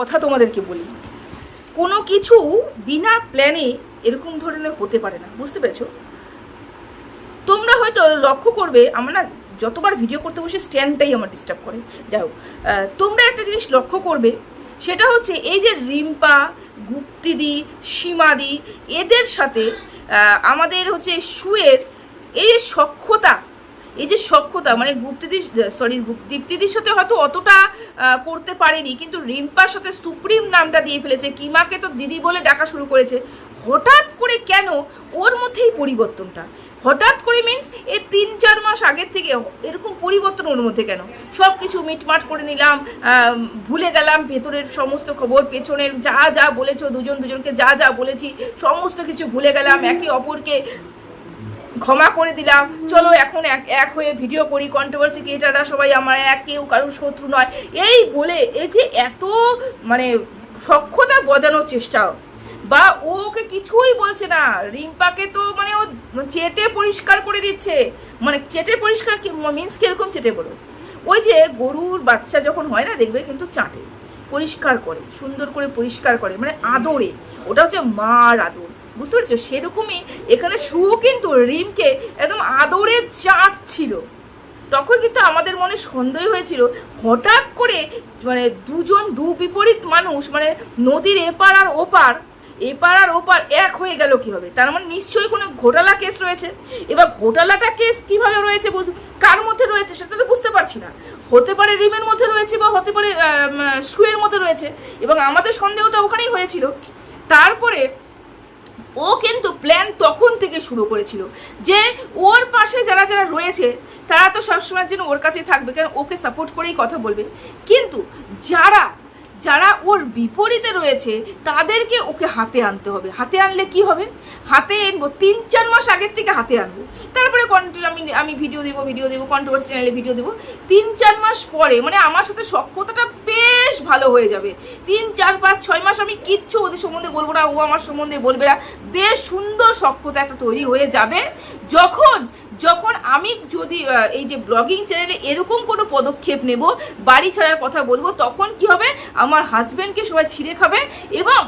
কথা তোমাদেরকে বলি। কোনো কিছু বিনা প্ল্যানে এরকম ধরনের হতে পারে না, বুঝতে পেরেছ? তোমরা হয়তো লক্ষ্য করবে, আমার না যতবার ভিডিও করতে বসে স্ট্যান্ডটাই আমার ডিস্টার্ব করে। যাই হোক তোমরা একটা জিনিস লক্ষ্য করবে, সেটা হচ্ছে এই যে রিম্পা, গুপ্তিদি, সীমাদি, এদের সাথে আমাদের হচ্ছে সুয়ের এই যে সক্ষতা এই যে সক্ষতা মানে গুপ্তিদি সরি দীপ্তিদির সাথে হয়তো অতটা করতে পারেনি, কিন্তু রিম্পার সাথে সুপ্রিম নামটা দিয়ে ফেলেছে, কিমাকে তো দিদি বলে ডাকা শুরু করেছে। হঠাৎ করে কেন ওর মধ্যেই পরিবর্তনটা? হঠাৎ করে মিন্স এই তিন, চার মাস আগের থেকে এরকম পরিবর্তন ওর মধ্যে কেন? সব কিছু মিটমাট করে নিলাম ভুলে গেলাম, ভেতরের সমস্ত খবর, পেছনের যা যা বলেছ, দুজন দুজনকে যা যা বলেছি, সমস্ত কিছু ভুলে গেলাম, একে অপরকে ক্ষমা করে দিলাম। চলো এখন এক এক হয়ে ভিডিও করি। কন্ট্রোভার্সি ক্রিয়েটাররা সবাই আমার এক, কেউ কারোর শত্রু নয়। এই বলে, এই যে এত মানে সক্ষতা বজানোর চেষ্টা। বা ও ওকে কিছুই বলছে না। রিম্পাকে তো মানে ও চেটে পরিষ্কার করে দিচ্ছে। মানে চেটে পরিষ্কার মিন্স কীরকম চেটে বলো ওই যে গরুর বাচ্চা যখন হয় না, দেখবে কিন্তু চাটে। পরিষ্কার করে, সুন্দর করে পরিষ্কার করে মানে আদরে। ওটা হচ্ছে মার আদর, বুঝতে পেরেছ? সেরকমই এখানে শুও কিন্তু রিমকে একদম আদরে চাট ছিল। তখন কিন্তু আমাদের মনে সন্দেহ হয়েছিল, হঠাৎ করে মানে দুজন দু বিপরীত মানুষ মানে নদীর এপার আর ওপার এপার আর ওপার এক হয়ে গেল কি হবে তার মানে নিশ্চয়ই কোনো ঘোটালা কেস রয়েছে। এবার ঘোটালাটা কেস কীভাবে রয়েছে কার মধ্যে রয়েছে সেটা তো বুঝতে পারছি না। হতে পারে রিমের মধ্যে রয়েছে বা হতে পারে শুয়ের মধ্যে রয়েছে। এবং আমাদের সন্দেহটা ওখানেই হয়েছিল। তারপরে ও কিন্তু প্ল্যান তখন থেকে শুরু করেছিল যে ওর পাশে যারা যারা রয়েছে, তারা তো সবসময় জন্য ওর কাছে থাকবে। কারণ ওকে সাপোর্ট করেই কথা বলবে। কিন্তু যারা যারা ওর বিপরীতে রয়েছে, তাদেরকে ওকে হাতে আনতে হবে। হাতে আনলে কি হবে? হাতে আনব তিন, চার মাস আগের থেকে হাতে আনব। তারপরে কন্টিনিউ আমি আমি ভিডিও দিব ভিডিও দেবো কন্ট্রোভার্সি চ্যানেলে ভিডিও দেবো। তিন, চার মাস পরে মানে আমার সাথে সক্ষতাটা বেশ ভালো হয়ে যাবে। তিন, চার, পাঁচ, ছয় মাস আমি কিচ্ছু ওদের সম্বন্ধে বলব না, ও আমার সম্বন্ধে বলবে না। বেশ সুন্দর সক্ষতা একটা তৈরি হয়ে যাবে। যখন যখন আমি যদি এই যে ব্লগিং চ্যানেলে এরকম কোনো পদক্ষেপ নেব, বাড়ি ছাড়ার কথা বলব, তখন কি হবে? আমার হাজব্যান্ডকে সবাই ছিঁড়ে খাবে এবং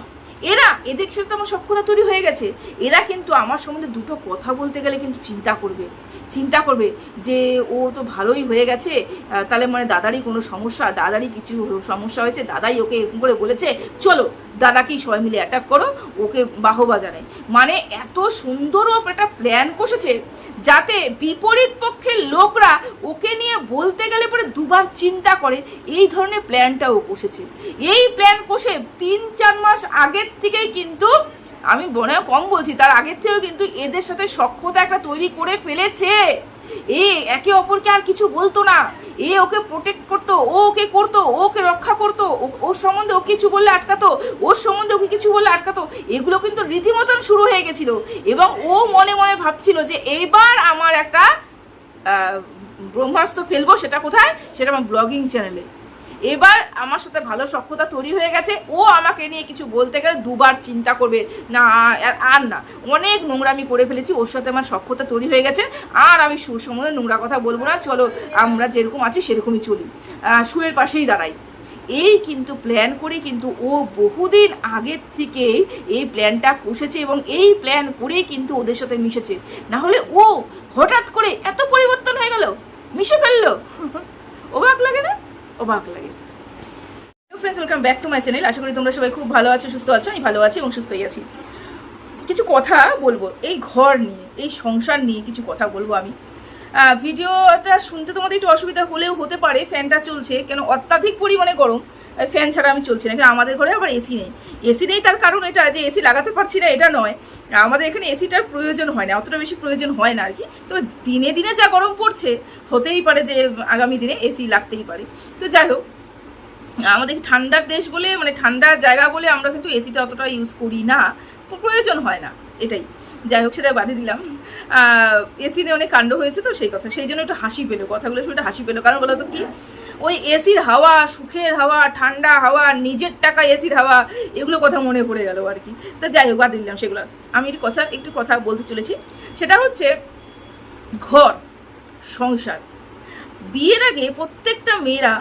এরা, এদের সাথে তো আমার সক্ষতা তৈরি হয়ে গেছে। এরা কিন্তু আমার সম্বন্ধে দুটো কথা বলতে গেলে কিন্তু চিন্তা করবে। চিন্তা করবে যে, ও তো ভালোই হয়ে গেছে তাহলে মানে দাদারই কোনো সমস্যা, দাদারই কিছু সমস্যা হয়েছে, দাদাই ওকে এরকম করে বলেছে, চলো দাদাকেই সবাই মিলে অ্যাটাক করো, ওকে বাহবা জানায় মানে এত সুন্দর একটা প্ল্যান কষেছে, যাতে বিপরীত পক্ষের লোকরা ওকে নিয়ে বলতে গেলে পরে দুবার চিন্তা করে, এই ধরনের প্ল্যানটা ও কষেছে। এই প্ল্যান কষে তিন চার মাস আগের থেকেই কিন্তু আমি মনে কম বলছি, তার আগের থেকেও কিন্তু এদের সাথে সক্ষতা একটা তৈরি করে ফেলেছে। এ একে অপরকে আর কিছু বলতো না। এ ওকে প্রোটেক্ট করতো, ও ওকে করতো, ও ওকে রক্ষা করতো ওর সম্বন্ধে ও কিছু বললে আটকাতো ওর সম্বন্ধে ওকে কিছু বললে আটকাতো, এগুলো কিন্তু রীতিমতন শুরু হয়ে গেছিল। এবং ও মনে মনে ভাবছিল যে এবার আমার একটা ব্রহ্মাস্ত্র ফেলব সেটা কোথায়? সেটা আমার ব্লগিং চ্যানেলে এবার আমার সাথে ভালো সক্ষতা তৈরি হয়ে গেছে। ও আমাকে নিয়ে কিছু বলতে গেলে দুবার চিন্তা করবে, না, আর- না। অনেক নোংরামি করে ফেলেছি, ওর সাথে আমার সক্ষতা তৈরি হয়ে গেছে। আর আমি সুর সম্বন্ধে নোংরা কথা বলব না। চলো, আমরা যেরকম আছি সেরকমই চলি। সুয়ের পাশেই দাঁড়াই। এই কিন্তু প্ল্যান করে কিন্তু ও বহুদিন আগের থেকেই এই প্ল্যানটা কষেছে এবং এই প্ল্যান করেই কিন্তু ওদের সাথে মিশেছে। না হলে ও হঠাৎ করে এত পরিবর্তন হয়ে গেল, মিশে ফেলল। অবাক লাগে না? অবাক লাগে। Friends welcome back to my channel আশা করি তোমরা সবাই খুব ভালো আছো, সুস্থ আছো, আমি ভালো আছি এবং সুস্থই আছি। কিছু কথা বলব। এই ঘর নিয়ে, এই সংসার নিয়ে কিছু কথা বলব আমি। ভিডিওটা শুনতে তোমাদের একটু অসুবিধা হলেও হতে পারে, ফ্যানটা চলছে, কেন অত্যাধিক পরিমাণে গরম ফ্যান ছাড়া আমি চলছি না। কিন্তু আমাদের ঘরে আবার এসি নেই। এসি নেই তার কারণ এটা যে এসি লাগাতে পারছি না, এটা নয়। আমাদের এখানে এসিটার প্রয়োজন হয় না, অতটা বেশি প্রয়োজন হয় না আর কি। তো দিনে দিনে যা গরম পড়ছে, হতেই পারে যে আগামী দিনে এসি লাগতেই পারে। তো যাই হোক, আমাদের ঠান্ডার দেশ বলে মানে ঠান্ডার জায়গা বলে আমরা কিন্তু এসিটা অতটা ইউজ করি না। প্রয়োজন হয় না, এটাই। যাই হোক সেটা বাদে দিলাম। এসি নিয়ে অনেক কাণ্ড হয়েছে তো সেই কথা। সেই জন্য একটু হাসি পেল, কথাগুলো শুনে হাসি পেল। কারণ বলো তো কি? ওই এসির হাওয়া, সুখের হাওয়া, ঠান্ডা হাওয়া, নিজের টাকা এসির হাওয়া, এগুলো কথা মনে পড়ে গেল আর কি। তা যাই হোক বাদ দিলাম সেগুলো। আমি একটু কথা একটু কথা বলতে চলেছি। সেটা হচ্ছে ঘর, সংসার। বিয়ের আগে প্রত্যেকটা মেয়েরা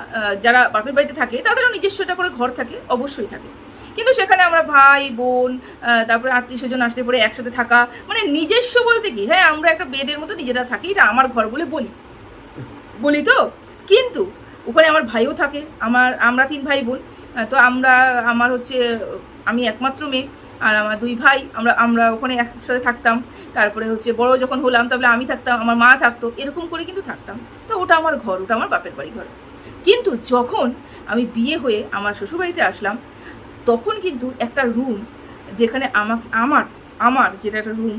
যারা বাপের বাড়িতে থাকে, তাদেরও নিজস্ব একটা করে ঘর থাকে, অবশ্যই থাকে। কিন্তু সেখানে আমরা ভাই, বোন তারপরে আত্মীয় স্বজন আসলে পরে একসাথে থাকা মানে নিজস্ব বলতে কি হ্যাঁ আমরা একটা বেডের মতো নিজেরা থাকি, এটা আমার ঘর বলে বলি। বলি তো? কিন্তু ওখানে আমার ভাইও থাকে, আমার, আমরা তিন ভাই বোন তো আমরা, আমার হচ্ছে, আমি একমাত্র মেয়ে, আর আমার দুই ভাই, আমরা আমরা ওখানে একসাথে থাকতাম। তারপরে হচ্ছে বড় যখন হলাম, তাহলে আমি থাকতাম, আমার মা থাকতো, এরকম করে কিন্তু থাকতাম। তো ওটা আমার ঘর, ওটা আমার বাপের বাড়ি ঘর। কিন্তু যখন আমি বিয়ে হয়ে আমার শ্বশুরবাড়িতে আসলাম তখন কিন্তু একটা রুম যেখানে আমাকে, আমার আমার যেটা একটা রুম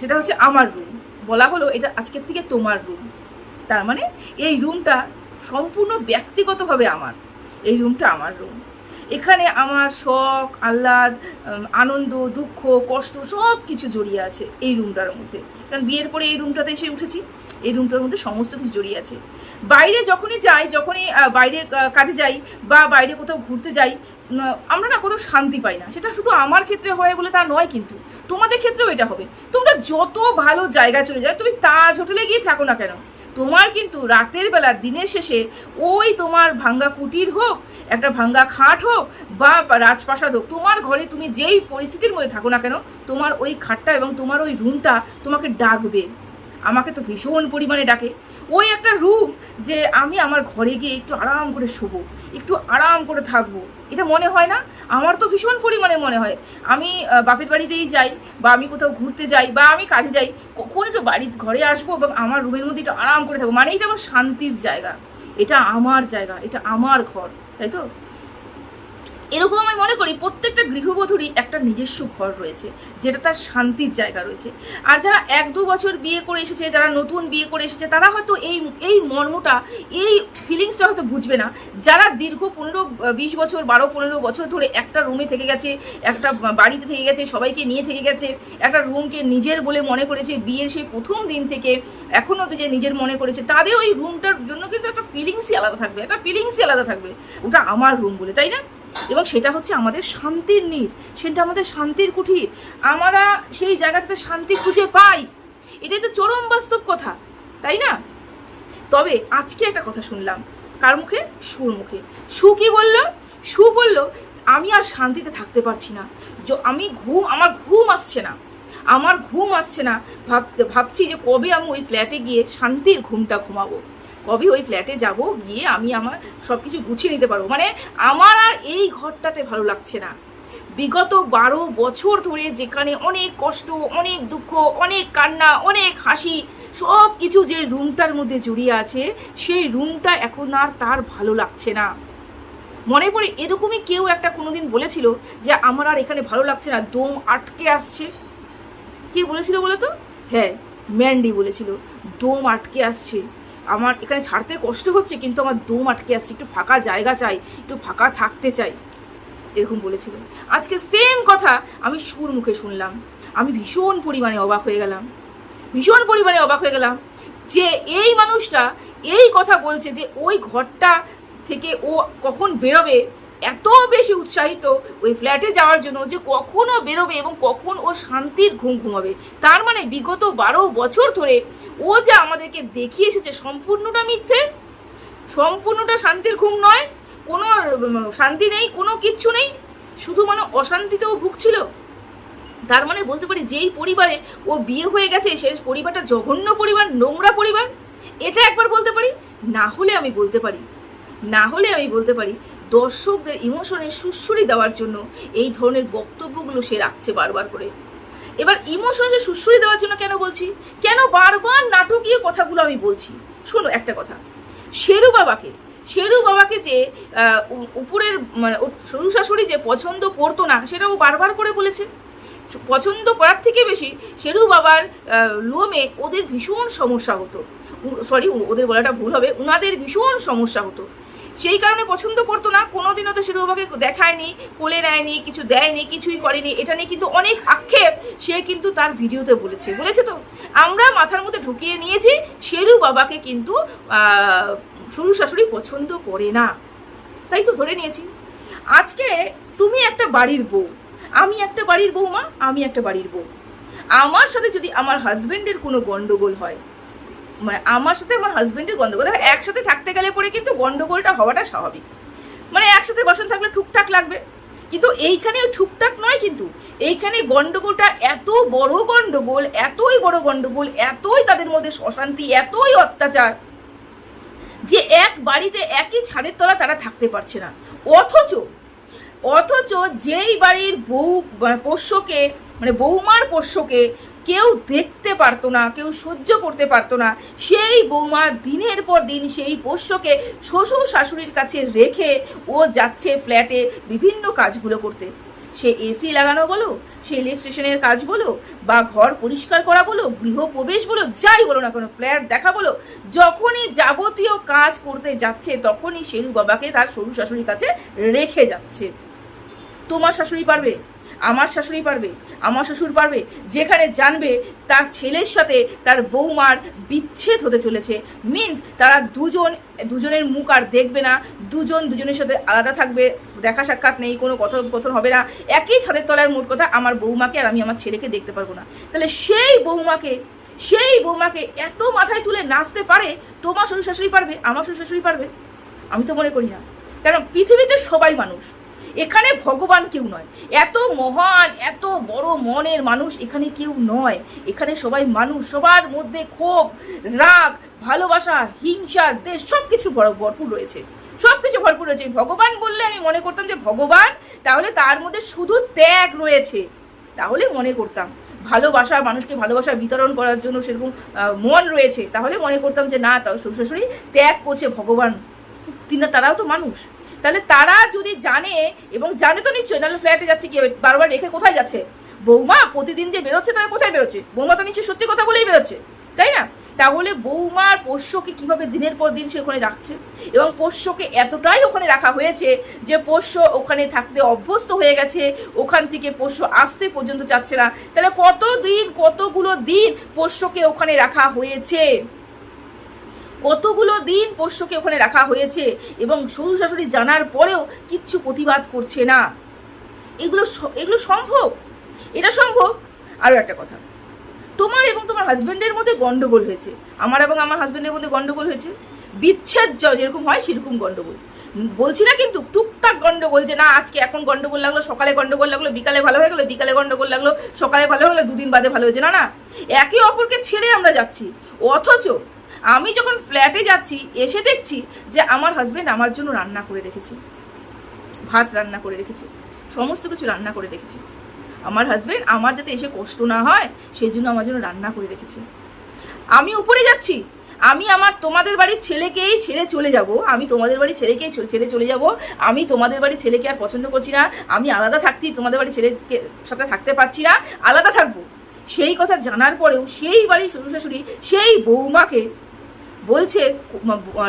সেটা হচ্ছে আমার রুম বলা হলো এটা আজকের থেকে তোমার রুম তার মানে এই রুমটা সম্পূর্ণ ব্যক্তিগতভাবে আমার। এই রুমটা আমার রুম এখানে আমার শখ, আহ্লাদ আনন্দ, দুঃখ, কষ্ট সব কিছু জড়িয়ে আছে এই রুমটার মধ্যে। কারণ বিয়ের পরে এই রুমটাতে এসে উঠেছি। এই রুমটার মধ্যে সমস্ত কিছু জড়িয়ে আছে। বাইরে যখনই যাই, যখনই বাইরে কাজে যাই বা বাইরে কোথাও ঘুরতে যাই আমরা না কোথাও শান্তি পাই না। সেটা শুধু আমার ক্ষেত্রে হয় বলে তা নয় কিন্তু, তোমাদের ক্ষেত্রেও এটা হবে। তোমরা যত ভালো জায়গায় চলে যাও, তুমি তাজ হোটেলে গিয়ে থাকো না কেন? তোমার কিন্তু রাতের বেলা, দিনের শেষে ওই তোমার ভাঙ্গা কুটির হোক, একটা ভাঙ্গা খাট হোক বা রাজপ্রাসাদ হোক, তোমার ঘরে তুমি যেই পরিস্থিতির মধ্যে থাকো না কেন, তোমার ওই খাটটা এবং তোমার ওই রুমটা তোমাকে ডাকবে। আমাকে তো ভীষণ পরিমাণে ডাকে। ওই একটা রুম যে আমি আমার ঘরে গিয়ে একটু আরাম করে শোবো, একটু আরাম করে থাকব। এটা মনে হয় না? আমার তো ভীষণ পরিমাণে মনে হয়। আমি বাপের বাড়িতেই যাই বা আমি কোথাও ঘুরতে যাই বা আমি কাজে যাই, কখন একটু বাড়ির ঘরে আসব এবং আমার রুমের মধ্যে একটু আরাম করে থাকব। মানে এটা আমার শান্তির জায়গা। এটা আমার জায়গা, এটা আমার ঘর, তাই তো? এরকম আমি মনে করি প্রত্যেকটা গৃহবধূরই একটা নিজস্ব ঘর রয়েছে, যেটা তার শান্তির জায়গা রয়েছে। আর যারা এক দু বছর বিয়ে করে এসেছে, যারা নতুন বিয়ে করে এসেছে, তারা হয়তো এই এই মর্মটা, এই ফিলিংসটা হয়তো বুঝবে না। যারা দীর্ঘ পনেরো, বিশ বছর, বারো, পনেরো বছর ধরে একটা রুমে থেকে গেছে, একটা বাড়িতে থেকে গেছে, সবাইকে নিয়ে থেকে গেছে, একটা রুমকে নিজের বলে মনে করেছে বিয়ের সেই প্রথম দিন থেকে এখনও যে নিজের মনে করেছে, তাদের ওই রুমটার জন্য কিন্তু একটা ফিলিংসই আলাদা থাকবে, একটা ফিলিংসই আলাদা থাকবে। ওটা আমার রুম বলে, তাই না? এবং সেটা হচ্ছে আমাদের শান্তির নীড় সেটা আমাদের শান্তির কুঠির। আমরা সেই জায়গাটাতে শান্তি খুঁজে পাই। এটাই তো চরম বাস্তব কথা, তাই না? তবে আজকে একটা কথা শুনলাম, কার মুখে? সুর মুখে। সু কি বলল? সু বলল, আমি আর শান্তিতে থাকতে পারছি না। আমি ঘুম, আমার ঘুম আসছে না। আমার ঘুম আসছে না। ভাব ভাবছি যে কবে আমি ওই ফ্ল্যাটে গিয়ে শান্তির ঘুমটা ঘুমাবো। কবে ওই ফ্ল্যাটে যাব, গিয়ে আমি আমার সব কিছু গুছিয়ে নিতে পারব? মানে আমার আর এই ঘরটাতে ভালো লাগছে না। বিগত বারো বছর ধরে যেখানে অনেক কষ্ট, অনেক দুঃখ, অনেক কান্না, অনেক হাসি সব কিছু যে রুমটার মধ্যে জড়িয়ে আছে, সেই রুমটা এখন আর তার ভালো লাগছে না। মনে পড়ে এরকমই কেউ একটা কোনোদিন বলেছিল যে আমার আর এখানে ভালো লাগছে না, দম আটকে আসছে। কে বলেছিল বলো তো হ্যাঁ ম্যান্ডি বলেছিল, দম আটকে আসছে। আমার এখানে ছাড়তে কষ্ট হচ্ছে, কিন্তু আমার দম আটকে আসছে, একটু ফাঁকা জায়গা চাই, একটু ফাঁকা থাকতে চাই, এরকম বলেছিল। আজকে সেম কথা আমি সুর মুখে শুনলাম। আমি ভীষণ পরিমাণে অবাক হয়ে গেলাম। ভীষণ পরিমাণে অবাক হয়ে গেলাম যে এই মানুষটা এই কথা বলছে যে ওই ঘরটা থেকে ও কখন বেরোবে, এত বেশি উৎসাহিত ওই ফ্ল্যাটে যাওয়ার জন্য যে কখনও বেরোবে এবং কখন ও শান্তির ঘুম ঘুমাবে। তার মানে বিগত বারো বছর ধরে ও যে আমাদেরকে দেখিয়ে এসেছে সম্পূর্ণটা মিথ্যে, সম্পূর্ণটা শান্তির ঘুম নয়, কোনো শান্তি নেই, কোনো কিচ্ছু নেই শুধু মানে অশান্তিতেও ভুগছিল। তার মানে বলতে পারি যেই পরিবারে ও বিয়ে হয়ে গেছে, সে পরিবারটা জঘন্য পরিবার, নোংরা পরিবার, এটা একবার বলতে পারি, না হলে আমি বলতে পারি, না হলে আমি বলতে পারি দর্শকদের ইমোশনের সুশ্রী দেওয়ার জন্য এই ধরনের বক্তব্যগুলো সে রাখছে বারবার করে। এবার ইমোশনে সুশ্রী দেওয়ার জন্য কেন বলছি? কেন বারবার নাটকীয় কথাগুলো আমি বলছি? শোনো একটা কথা। শেরু বাবাকে শেরু বাবাকে যে উপরের মানে শ্বশুর শাশুড়ি যে পছন্দ করতো না, সেটা ও বারবার করে বলেছে। পছন্দ করার থেকে বেশি শেরু বাবার লোমে ওদের ভীষণ সমস্যা হতো। সরি ওদের বলাটা ভুল হবে। ওনাদের ভীষণ সমস্যা হতো। সেই কারণে পছন্দ করতো না। কোনোদিনও তো শেরু বাবাকে দেখায়নি, কোলে নেয়নি, কিছু দেয়নি, কিছুই করেনি। এটা নিয়ে কিন্তু অনেক আক্ষেপ। সে কিন্তু তার ভিডিওতে বলেছে। বলেছে তো, আমরা মাথার মধ্যে ঢুকিয়ে নিয়েছি, শেরু বাবাকে কিন্তু শ্বশুর শাশুড়ি পছন্দ করে না। তাই তো ধরে নিয়েছি। আজকে তুমি একটা বাড়ির বউ। আমি একটা বাড়ির বউ মা আমি একটা বাড়ির বউ। আমার সাথে যদি আমার হাজবেন্ডের কোনো গণ্ডগোল হয় মানে আমার সাথে আমার হাজব্যান্ডের গন্ডগোল। একসাথে থাকতে গেলে পরে কিন্তু গন্ডগোলটা হওয়াটা স্বাভাবিক। মানে একসাথে বসন থাকলে ঠুকঠাক লাগবে। কিন্তু এইখানে ঠুকঠাক নয় কিন্তু, এইখানে গন্ডগোলটা এত বড় গন্ডগোল, এতই বড় গন্ডগোল, এতই তাদের মধ্যে অশান্তি, এতই অত্যাচার যে এক বাড়িতে একই ছাদের তলা তারা থাকতে পারছে না। অথচ অথচ যেই বাড়ির বউ পোষ্যকে মানে বৌমার পোষ্যকে কেউ দেখতে পারতো না, কেউ সহ্য করতে পারতো না। সেই বৌমা দিনের পর দিন সেই পোষ্যকে শ্বশুর শাশুড়ির কাছে রেখে ও যাচ্ছে ফ্ল্যাটে বিভিন্ন কাজগুলো করতে। সে এসি লাগানো বলো, সে ইলেকট্রিশিয়ানের কাজ বলো, বা ঘর পরিষ্কার করা বলো, গৃহপ্রবেশ বলো, যাই বলো না কোনো, ফ্ল্যাট দেখা বলো, যখনই যাবতীয় কাজ করতে যাচ্ছে, তখনই শেরু বাবাকে তার শ্বশুর শাশুড়ির কাছে রেখে যাচ্ছে। তোমার শাশুড়ি পারবে? আমার শাশুড়ি পারবে, আমার শ্বশুর পারবে, যেখানে জানবে তার ছেলের সাথে তার বৌমার বিচ্ছেদ হতে চলেছে। মিন্স তারা দুজন, দুজনের মুখ আর দেখবে না, দুজন দুজনের সাথে আলাদা থাকবে, দেখা সাক্ষাৎ নেই, কোনো কথোপকথন হবে না। একই ছাদের তলার মোট কথা আমার বৌমাকে আর আমি আমার ছেলেকে দেখতে পারব না। তাহলে সেই বৌমাকে সেই বৌমাকে এত মাথায় তুলে নাচতে পারে, তোমার শ্বশুর শাশুড়ি পারবে, আমার শ্বশুর শাশুড়ি পারবে? আমি তো মনে করি না। কারণ পৃথিবীতে সবাই মানুষ। এখানে ভগবান কেউ নয়। এত মহান, এত বড় মনের মানুষ এখানে কেউ নয়। এখানে সবাই মানুষ, সবার মধ্যে ক্ষোভ, রাগ, ভালোবাসা, হিংসা, দেশ সব কিছু ভরপুর রয়েছে। সব কিছু ভরপুর রয়েছে। ভগবান বললে আমি মনে করতাম যে, ভগবান, তাহলে তার মধ্যে শুধু ত্যাগ রয়েছে। তাহলে মনে করতাম। ভালোবাসা, মানুষকে ভালোবাসা বিতরণ করার জন্য সেরকম মন রয়েছে। তাহলে মনে করতাম যে, না, তাও শ্বশুর ত্যাগ করছে ভগবান। তারাও তো মানুষ। তাহলে তারা যদি জানে, এবং জানে তো নিশ্চয়ই, নাহলে ফ্ল্যাটে যাচ্ছে কি? বারবার রেখে কোথায় যাচ্ছে? বৌমা প্রতিদিন যে বেরোচ্ছে তাহলে কোথায় বেরোচ্ছে? বৌমা তো নিশ্চয়ই সত্যি কথা বলেই বেরোচ্ছে, তাই না? তাহলে বৌমার পোষ্যকে কীভাবে দিনের পর দিন সে ওখানে রাখছে? এবং পোষ্যকে এতটাই ওখানে রাখা হয়েছে যে পোষ্য ওখানে থাকতে অভ্যস্ত হয়ে গেছে, ওখান থেকে পোষ্য আসতে পর্যন্ত চাচ্ছে না। তাহলে কত দিন কতগুলো দিন পোষ্যকে ওখানে রাখা হয়েছে? কতগুলো দিন পোষ্যকে ওখানে রাখা হয়েছে এবং শ্বশুর শাশুড়ি জানার পরেও কিচ্ছু প্রতিবাদ করছে না। এগুলো এগুলো সম্ভব? এটা সম্ভব? আরও একটা কথা। তোমার এবং তোমার হাজব্যান্ডের মধ্যে গণ্ডগোল হয়েছে। আমার এবং আমার হাজব্যান্ডের মধ্যে গন্ডগোল হয়েছে। বিচ্ছেদ যেরকম হয় সেরকম গণ্ডগোল বলছি না কিন্তু টুকটাক গন্ডগোল যে না, আজকে এখন গন্ডগোল লাগল, সকালে গন্ডগোল লাগল, বিকালে ভালো হয়ে গেলো, বিকালে গন্ডগোল লাগল, সকালে ভালো হয়ে গেলো দুদিন বাদে ভালো হয়েছে। না না, একে অপরকে ছেড়ে আমরা যাচ্ছি। অথচ আমি যখন ফ্ল্যাটে যাচ্ছি, এসে দেখছি যে আমার হাজবেন্ড আমার জন্য রান্না করে রেখেছে। ভাত রান্না করে রেখেছে। সমস্ত কিছু রান্না করে রেখেছে। আমার হাজবেন্ড আমার যাতে এসে কষ্ট না হয়, সেই জন্য আমার জন্য রান্না করে রেখেছে। আমি উপরে যাচ্ছি। আমি আমার তোমাদের বাড়ির ছেলেকেই ছেড়ে চলে যাব। আমি তোমাদের বাড়ির ছেলেকেই ছেড়ে চলে যাব। আমি তোমাদের বাড়ির ছেলেকে আর পছন্দ করছি না। আমি আলাদা থাকতে তোমাদের বাড়ির ছেলেকে সাথে থাকতে পারছি না। আলাদা থাকব। সেই কথা জানার পরেও সেই বাড়ির শ্বশুর শাশুড়ি সেই বৌমাকে বলছে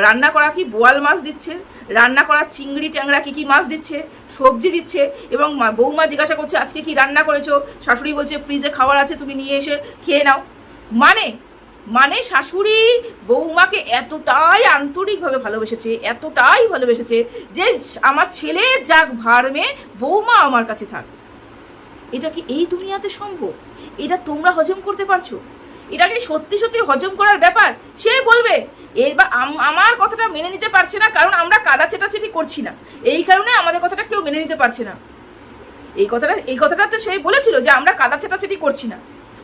রান্না করা কি বোয়াল মাছ দিচ্ছে? রান্না করা চিংড়ি, ট্যাংরা কি কি মাছ দিচ্ছে? সবজি দিচ্ছে। এবং বৌমা জিজ্ঞাসা করছে, আজকে কি রান্না করেছ? শাশুড়ি বলছে, ফ্রিজে খাবার আছে, তুমি নিয়ে এসে খেয়ে নাও। মানে মানে শাশুড়ি বৌমাকে এতটাই আন্তরিকভাবে ভালোবেসেছে, এতটাই ভালোবেসেছে যে আমার ছেলে যাক ভারমে বৌমা আমার কাছে থাক। এটা কি এই দুনিয়াতে সম্ভব? এটা তোমরা হজম করতে পারছ? এটা কি সত্যি সত্যি হজম করার ব্যাপার? সে বলবে আম- আমার কথাটা মেনে নিতে পারছে না, কারণ আমরা কাদা ছেটাছেটি করছি না। এই কারণে আমাদের কথাটা কেউ মেনে নিতে পারছে না। এই কথাটা এই কথাটা তো সেই বলেছিল যে আমরা কাদা ছেটাছেটি করছি না।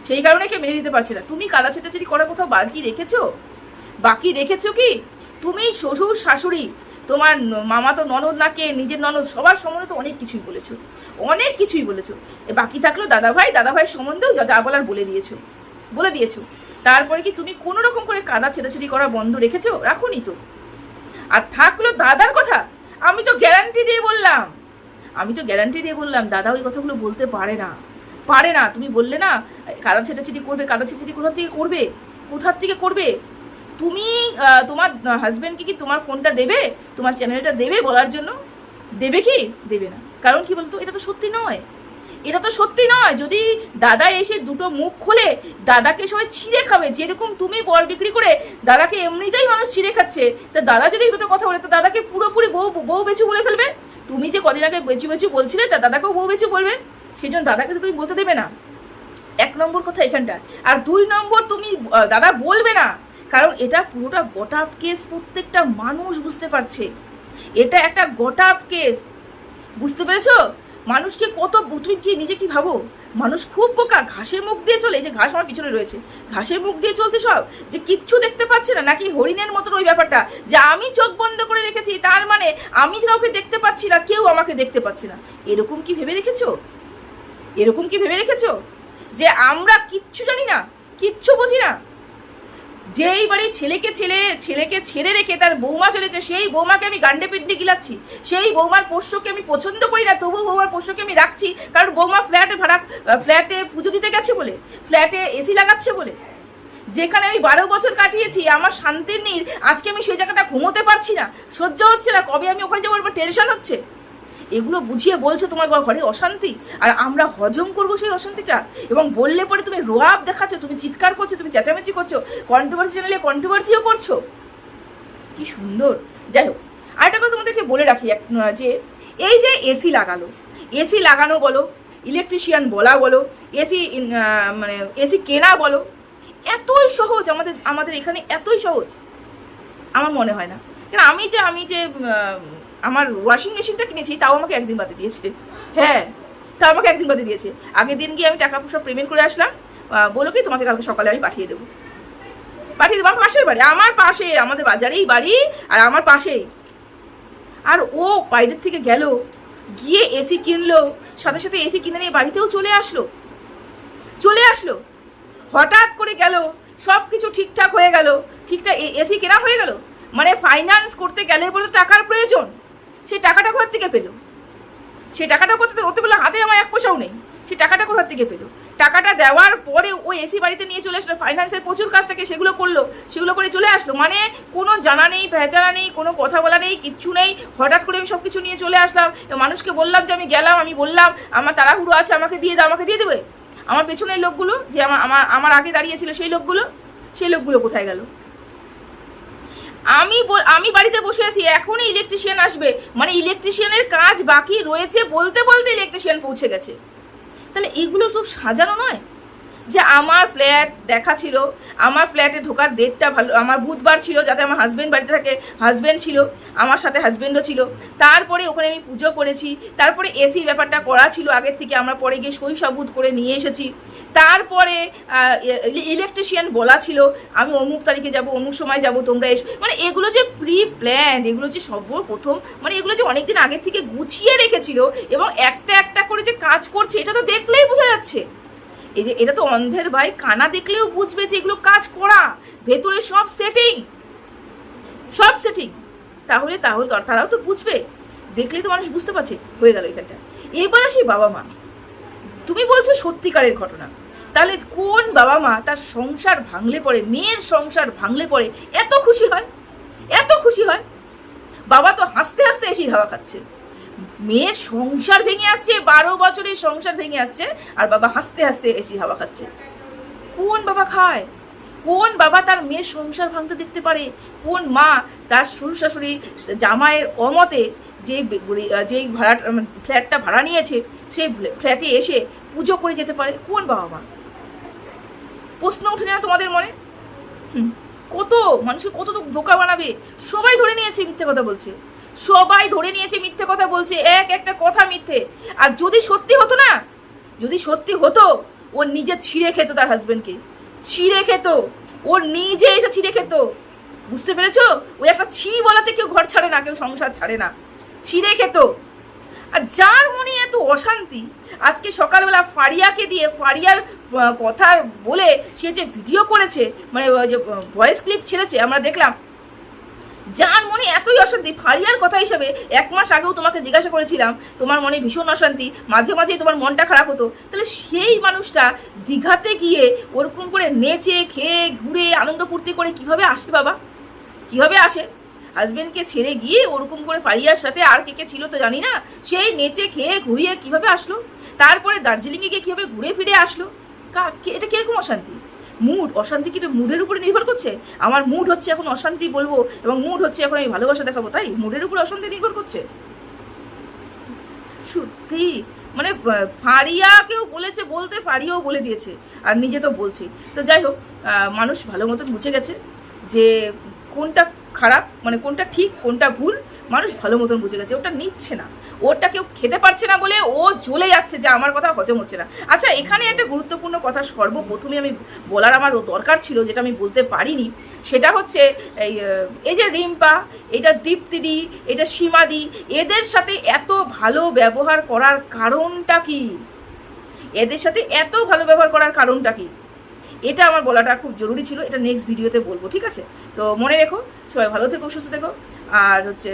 সেই কারণে কেউ মেনে নিতে পারছে না। তুমি কাদা ছেটাছেটি করার কোথাও বাকি রেখেছো? বাকি রেখেছো কি? তুমি শ্বশুর, শাশুড়ি, তোমার মামা তো ননদ না কে নিজের ননদ, সবার সম্বন্ধে তো অনেক কিছুই বলেছ। অনেক কিছুই বলেছ। বাকি থাকল দাদা ভাই দাদা ভাইয়ের সম্বন্ধেও যা বলার বলে দিয়েছ। বলে দিয়েছ। তারপরে কি তুমি কোনো রকম করে কাদা ছেটাছেটি করা বন্ধ রেখেছো? রাখোনি তো। আর থাকল দাদার কথা? আমি তো গ্যারান্টি দিয়ে বললাম। আমি তো গ্যারান্টি দিয়ে বললাম, দাদা ওই কথাগুলো বলতে পারে না। পারে না, তুমি বললে না, কাদা ছেটাছেটি করবে, কাদা ছেটাছেটি কোথা থেকে করবে? কোথার থেকে করবে? তুমি তোমার হাজব্যান্ডকে কি তোমার ফোনটা দেবে? তোমার চ্যানেলটা দেবে বলার জন্য? দেবে কি? দেবে না। কারণ কি বলতো, এটা তো সত্যি নয়। এটা তো সত্যি নয়। যদি দাদা এসে দুটো মুখ খোলে দাদাকে সবাই ছিঁড়ে খাবে, যেরকম তুমি বর বিক্রি করে দাদাকে এমনিতেই মানুষ ছিঁড়ে খাচ্ছে, তা দাদা যদি দুটো কথা বলে, তো দাদাকে পুরোপুরি বউ বউ বেচু বলে ফেলবে? তুমি যে কদিন আগে বেচু বেচু বলছিলে, তা দাদাকেও বউ বেচু বলবে? সেই জন্য দাদাকে তো তুমি বলতে দেবে না। এক নম্বর কথা এখানটা। আর দুই নম্বর তুমি দাদা বলবে না। কারণ এটা পুরোটা গটাপ কেস, প্রত্যেকটা মানুষ বুঝতে পারছে। এটা একটা গটাপ কেস। বুঝতে পেরেছ? মানুষকে কত, তুমি কি নিজে কি ভাবো? মানুষ খুব বোকা, ঘাসের মুখ দিয়ে চলে, এই যে ঘাস আমার পিছনে রয়েছে। ঘাসের মুখ দিয়ে চলছে সব? যে কিচ্ছু দেখতে পাচ্ছে না, নাকি হরিণের মতন ওই ব্যাপারটা? যে আমি চোখ বন্ধ করে রেখেছি, তার মানে আমি কাউকে দেখতে পাচ্ছি না, কেউ আমাকে দেখতে পাচ্ছে না। এরকম কি ভেবে রেখেছো? এরকম কি ভেবে রেখেছো? যে আমরা কিচ্ছু জানি না, কিচ্ছু বুঝি না যেই বাড়ি ছেলেকে ছেলে, ছেলেকে ছেড়ে রেখে তার বৌমা চলেছে, সেই বৌমাকে আমি গান্ডে পিন্ডে গিলাচ্ছি। সেই বৌমার পোষ্যকে আমি পছন্দ করি না তবু বৌমার পোষ্যকে আমি রাখছি, কারণ বৌমা ফ্ল্যাটে ভাড়া ফ্ল্যাটে পুজো দিতে গেছে বলে, ফ্ল্যাটে এসি লাগাচ্ছে বলে। যেখানে আমি বারো বছর কাটিয়েছি, আমার শান্তির নীর আজকে আমি সেই জায়গাটা ঘুমোতে পারছি না। সহ্য হচ্ছে না, কবে আমি ওখানে যাব টেনশন হচ্ছে। এগুলো বুঝিয়ে বলছো তোমার ঘরে অশান্তি? আর আমরা হজম করব সেই অশান্তিটা? এবং বললে পরে তুমি রোয়াব দেখাচ্ছ, তুমি চিৎকার করছ, তুমি চেঁচামেচি করছ কন্ট্রোভার্সি চ্যানেলে কন্ট্রোভার্সিও করছ? কি সুন্দর। যাই হোক, আরেকটা কথা তোমাদেরকে বলে রাখি যে এই যে এসি লাগালো এসি লাগানো বলো ইলেকট্রিশিয়ান বলা বলো এসি মানে এসি কেনা বলো, এতই সহজ আমাদের আমাদের এখানে এতই সহজ। আমার মনে হয় না। আমি যে আমি যে আমার ওয়াশিং মেশিনটা কিনেছি, তাও আমাকে একদিন বাদে দিয়েছে। হ্যাঁ তাও আমাকে একদিন বাদে দিয়েছে। আগের দিন গিয়ে আমি টাকা সব পেমেন্ট করে আসলাম। বলো কি, তোমাকে কালকে সকালে আমি পাঠিয়ে দেবো। পাঠিয়ে দেবো, আমার পাশের বাড়ি, আমার পাশে, আমাদের বাজারেই বাড়ি, আর আমার পাশেই। আর ও বাইরের থেকে গেল, গিয়ে এসি কিনলো, সাথে সাথে এসি কিনে নিয়ে বাড়িতেও চলে আসলো। চলে আসলো। হঠাৎ করে গেল সব কিছু ঠিকঠাক হয়ে গেল, ঠিকঠাক এসি কেনা হয়ে গেল। মানে ফাইন্যান্স করতে গেলে বলে টাকার প্রয়োজন। সেই টাকাটা কোথার থেকে পেল। সেই টাকাটা করতে ওতে বলে হাতে আমার এক পয়সাও নেই। সেই টাকাটা কোথার থেকে পেল? টাকাটা দেওয়ার পরে ওই এসি বাড়িতে নিয়ে চলে আসলো ফাইন্যান্সের প্রচুর কাজ থেকে, সেগুলো করল, সেগুলো করে চলে আসলো। মানে কোনো জানা নেই পেঁচানা নেই, কোনো কথা বলা নেই, কিচ্ছু নেই। হঠাৎ করে আমি সব কিছু নিয়ে চলে আসলাম। মানুষকে বললাম যে, আমি গেলাম, আমি বললাম, আমার তাড়াহুড়ো আছে, আমাকে দিয়ে দাও, আমাকে দিয়ে দেবে। আমার পেছনের লোকগুলো, যে আমার আমার আগে দাঁড়িয়েছিল সেই লোকগুলো সেই লোকগুলো কোথায় গেল? আমি আমি বাড়িতে বসে আছি, এখনই ইলেকট্রিশিয়ান আসবে। মানে ইলেকট্রিশিয়ানের কাজ বাকি রয়েছে বলতে বলতে ইলেকট্রিশিয়ান পৌঁছে গেছে। তাহলে এগুলো তো সাজানো নয়। যে আমার ফ্ল্যাট দেখা ছিল, আমার ফ্ল্যাটে ঢোকার ডেটটা ভালো, আমার বুধবার ছিল যাতে আমার হাজব্যান্ড বাড়িতে থাকে হাজব্যান্ড ছিল, আমার সাথে হাজব্যান্ডও ছিল। তারপরে ওখানে আমি পুজো করেছি, তারপরে এসি ব্যাপারটা করা ছিল আগের থেকে, আমরা পরে গিয়ে সই সাবুত করে নিয়ে এসেছি। তারপরে ইলেকট্রিশিয়ান বলা ছিল, আমি অমুক তারিখে যাব, অমুক সময় যাব, তোমরা এসো। মানে এগুলো যে প্রি প্ল্যান এগুলো যে সর্বপ্রথম মানে এগুলো যে অনেকদিন আগের থেকে গুছিয়ে রেখেছিল, এবং একটা একটা করে যে কাজ করছে, এটা তো দেখলেই বোঝা যাচ্ছে। যে, এটা তো অন্ধের ভাই, কানা দেখলেও বুঝবে যে এগুলো কাজ করা। ভেতরে সব সেটিং সব সেটিং তাহলে তাহলে তারাও তো বুঝবে। দেখলেই তো মানুষ বুঝতে পারছে, হয়ে গেল এখানটা। এবার আসি বাবা মা। তুমি বলছো সত্যিকারের ঘটনা। তাহলে কোন বাবা মা তার সংসার ভাঙলে পড়ে, মেয়ের সংসার ভাঙলে পড়ে, এত খুশি হয়? এত খুশি হয়? বাবা তো হাসতে হাসতে এসে হাওয়া খাচ্ছে। মেয়ের সংসার ভেঙে আসছে বারো বছরের সংসার ভেঙে আসছে আর বাবা হাসতে হাসতে এসি হাওয়া খাচ্ছে। কোন বাবা খায়? কোন বাবা তার মেয়ের সংসার ভাঙতে দেখতে পারে? কোন মা তার শ্বশুর শাশুড়ি জামাইয়ের অমতে যে যেই ভাড়া ফ্ল্যাটটা ভাড়া নিয়েছে সেই ফ্ল্যাটে এসে পুজো করে যেতে পারে। কোন বাবা মা? প্রশ্ন উঠে না তোমাদের মনে? হুম, কত মানুষকে কত তো বোকা বানাবে? সবাই ধরে নিয়েছে মিথ্যে কথা বলছে। সবাই ধরে নিয়েছে মিথ্যে কথা বলছে, এক একটা কথা মিথ্যে। আর যদি সত্যি হতো না, যদি সত্যি হতো, ও নিজে ছিঁড়ে খেত তার হাজবেন্ডকে ছিঁড়ে খেত। ওর নিজে এসে ছিঁড়ে খেত। বুঝতে পেরেছ? ওই একটা ছি বলাতে কেউ ঘর ছাড়ে না, কেউ সংসার ছাড়ে না। ছিঁড়ে খেত। আর যার মনে এত অশান্তি, আজকে সকালবেলা ফারিয়াকে দিয়ে, ফারিয়ার কথা বলে সে যে ভিডিও করেছে মানে যে ভয়েস ক্লিপ ছেড়েছে, আমরা দেখলাম যার মনে এতই অশান্তি ফারিয়ার কথা হিসাবে এক মাস আগেও তোমাকে জিজ্ঞাসা করেছিলাম, তোমার মনে ভীষণ অশান্তি, মাঝে মাঝে তোমার মনটা খারাপ হতো। তাহলে সেই মানুষটা দীঘাতে গিয়ে ওরকম করে নেচে, খেয়ে, ঘুরে, আনন্দ ফুর্তি করে কীভাবে আসে বাবা? কীভাবে আসে? হাজবেন্ডকে ছেড়ে গিয়ে ওরকম করে ফারিয়ার সাথে আর কে কে ছিল তো জানি না, সেই নেচে, খেয়ে, ঘুরিয়ে কীভাবে আসলো? তারপরে দার্জিলিংয়ে গিয়ে কীভাবে ঘুরে ফিরে আসলো? কা- এটা কীরকম অশান্তি? মুড অশান্তি কিন্তু মুডের উপরে নির্ভর করছে? আমার মুড হচ্ছে এখন অশান্তি বলব এবং মুড হচ্ছে এখন আমি ভালোবাসা দেখাবো, তাই? মুডের উপরে অশান্তি নির্ভর করছে। সত্যি? মানে ফারিয়াকেও বলেছে, বলতে ফারিয়াও বলে দিয়েছে, আর নিজে তো বলছি। তো যাই হোক মানুষ ভালো মতন বুঝে গেছে যে কোনটা খারাপ মানে কোনটা ঠিক, কোনটা ভুল, মানুষ ভালো মতন বুঝে গেছে, ওটা নিচ্ছে না। ওটা কেউ খেতে পারছে না বলে ও জ্বলে যাচ্ছে যে আমার কথা হজম হচ্ছে না। আচ্ছা এখানে একটা গুরুত্বপূর্ণ কথা সর্বপ্রথমে আমি বলার আমার দরকার ছিল, যেটা আমি বলতে পারিনি। সেটা হচ্ছে এই এই যে রিম্পা, এটা দীপ্তিদি এটা সীমাদি এদের সাথে এত ভালো ব্যবহার করার কারণটা কি? এদের সাথে এত ভালো ব্যবহার করার কারণটা কি? এটা আমার বলাটা খুব জরুরি ছিল, এটা নেক্সট ভিডিওতে বলব, ঠিক আছে? তো মনে রেখো, সবাই ভালো থেকো, সুস্থ থেকো, আর হচ্ছে